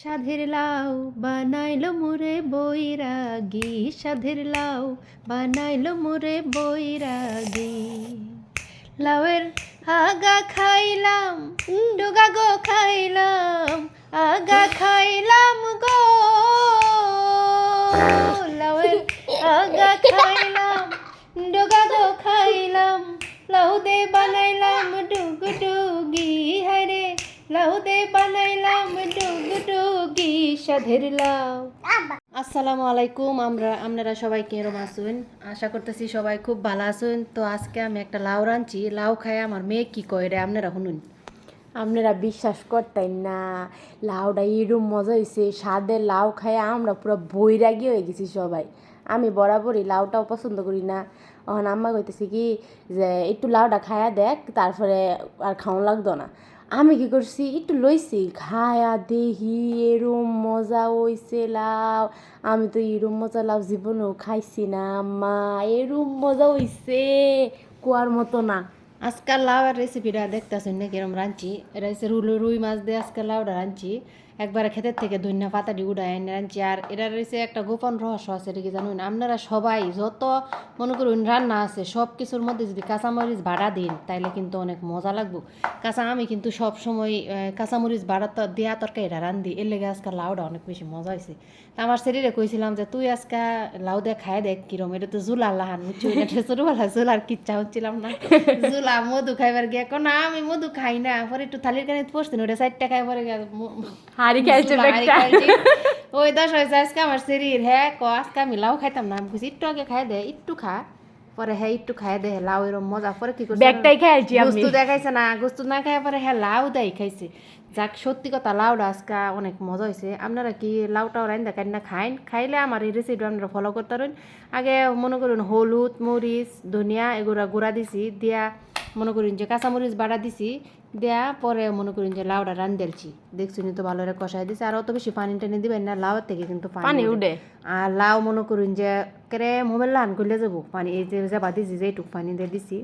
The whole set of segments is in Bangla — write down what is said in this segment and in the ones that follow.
সাধের লাউ বানাইলো মোরে বৈরাগী, সাধের লাউ বানাইল মোরে বৈরাগী। লাউয়ের আগা খাইলাম ডোগা গো খাইলাম, আগা খাইলাম গো। লাউয়ের আগা খাইলাম ডোগা গো খাইলাম লাউ দে বানাইলাম ডুগ ডুগি হায়রে লাউ দে বানাইলাম ডুগি সাধের আসসালামু আলাইকুম আমরা আপনারা সবাই কেরম আছেন? আশা করতেছি সবাই খুব ভালো আছেন। তো আজকে আমি একটা লাউ রাঁধছি। লাউ খাই আমার মেয়ে কি কয় রে আপনারা শুনুন। আপনারা বিশ্বাস করতেন না লাউটা এরম মজা হয়েছে স্বাদে লাউ খাই আমরা পুরো বৈরাগী হয়ে গেছি সবাই। আমি বরাবরই লাউটাও পছন্দ করি না। এখন আম্মা কইতেছি কি যে একটু লাউটা খায়া দেখ তারপরে আর খাওয়া লাগতো না। আমি কি করছি? একটু লইছি। খায়া দেহি, এরম মজা হইছে লাউ। আমি তো এরম মজা লাউ জীবনেও খাইছি না মা এরম মজা হইছে, কুয়ার মতো না। আজকাল লাউ আর রেসিপিটা দেখতেছেন না কিরম রাঁধছি। এটা হচ্ছে রুই মাছ দিয়ে আজকাল লাউটা রাঁধছি। একবারে ক্ষেতের থেকে ধন্যা পাতা দিয়ে উড়ায় রাঁধছি। আর এটা রয়েছে একটা গোপন রহস্য আছে, এটা কি জানুন? আপনারা সবাই যত মনে করুন রান্না আছে সব কিছুর মধ্যে যদি কাঁচামরিচ বাড়া দিন, তাইলে কিন্তু অনেক মজা লাগবো। কাঁচা আমি কিন্তু সব সময় কাঁচামরিচ বাড়া তো দেয়া তরকারি রান্ধি এর লেগে আজকাল লাউটা অনেক বেশি মজা হয়েছে আমার শরীরে কইছিলাম যে, তুই আজকে লাউ দিয়ে খায় দেখ কিরম, এটা তো জুলা লাহান বুঝছ এটা ছোটবেলা জুলার কিচ্ছা হচ্ছিলাম না। জুলা মধু খাইবার গিয়ে না, আমি মধু খাই না, পরে একটু থালির কানে পড়ছি ওটা চারটা খাই পরে গিয়ে হাড়ি খাইছে। খাইছি। ওই দশ হয়েছে আজকে আমার শরীর হ্যাঁ ক আজকে আমি লাউ খাইতাম না আমি একটু আগে খাই দে একটু খা পরে হ্যাঁ একটু খাই দে লাউ এরম মজা পরে কি করছে ব্যাগটাই খাইছি আমি গোস্ত দেখাইছে না গোস্ত না খাই পরে হ্যাঁ লাউ দেয় খাইছে যাক সত্যি কথা লাউটা আজকে অনেক মজা হয়েছে আপনারা কি লাউটাও রাইন দেখান না খাইন খাইলে আমার এই রেসিপি আপনারা ফলো করতে পারেন আগে মনে করুন হলুদ মরিচ ধনিয়া এগুলা গুঁড়া দিছি দিয়া মনে করুন যে কাঁচামরিচ বাড়া দিছি দেয়া পরে মনে করুন যে লাউটা রান দেখছুন তো ভালো করে কষাই দিছি। আর অত বেশি পানি টানি দিবেন না লাউয়ের থেকে কিন্তু পানি উঠে। আর লাউ মনে করুন যে কেরে মোবাইল লান করলে যাব। পানি এই যে যাবা দিছি যেটুক পানি দিয়ে দিছি।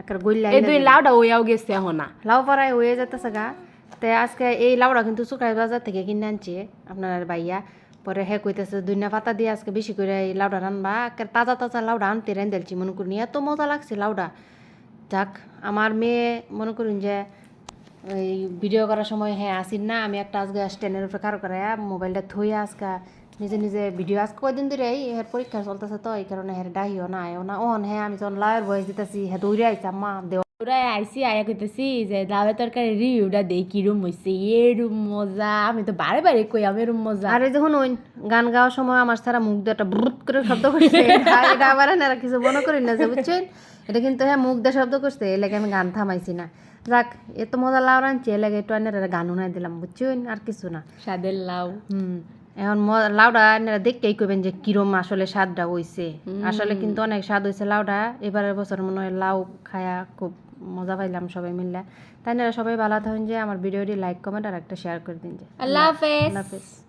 একটা গইলা এই দুই লাউটা ওয়াও গেছে এখন। না লাউ পাড়ায় হয়ে যেতেছে গা। তে আজকে এই লাউটা কিন্তু শুকাই বাজার থেকে কিনে আনছে আপনার বাইয়া পরে হে কইতেছে দুনিয়া পাতা দিয়ে আজকে বেশি করে এই লাউটা রানবা। তাজা তাজা লাউটা আনতে রেন দিলছি মনে করুন। এত মজা লাগছে লাউটা যাক, আমার মেয়ে, মনে করুন যে, এই ভিডিও করার সময় হ্যাঁ আসিন না, আমি একটা আজকে স্ট্যান্ডের উপরে কারও করে মোবাইলটা থইয়া আজকা নিজে নিজে ভিডিও আজকে কয়দিন ধরে এই হের পরীক্ষা চলতেছে তো, এই কারণে হের ডাহিও না আয়ও না ওহন হ্যাঁ আমি যখন লায়ের বয়স দিতেছি হ্যাঁ দৌড়ে আইছে মা দেও ওরা আইসি আয়া কইতেছি যে তরকারি রিউটা দেই কিরম হইছে এরম মজা। আমি তো বারে বারে কই আমি এরম মজা। আর যখন ওই গান গাওয়ার সময় আমার সারা মুখ দিয়ে একটা ব্রুত করে শব্দ করছে এটা আবার না কিছু মনে করি না যে বুঝছেন? এটা কিন্তু হ্যাঁ মুখ দিয়ে শব্দ করছে লাগে আমি গান থামাইছি না। যাক এত মজা লাউ রাঁধছি এ লাগে একটু আনের গান উনাই দিলাম বুঝছেন? আর কিছু না। স্বাদের লাউ। হুম এখন লাউডা আপনারা দেখতেই কইবেন যে কিরম আসলে স্বাদটা হইছে। আসলে কিন্তু অনেক স্বাদ হইছে লাউডা এবারের বছর মনে হয় লাউ খায়া খুব মজা পাইলাম সবাই মিললে। তাই না সবাই ভালো থাকুন যে আমার ভিডিওটি লাইক কমেন্ট আর একটা শেয়ার করে দিন যে। আল্লাহ হাফেজ। আল্লাহ হাফেজ।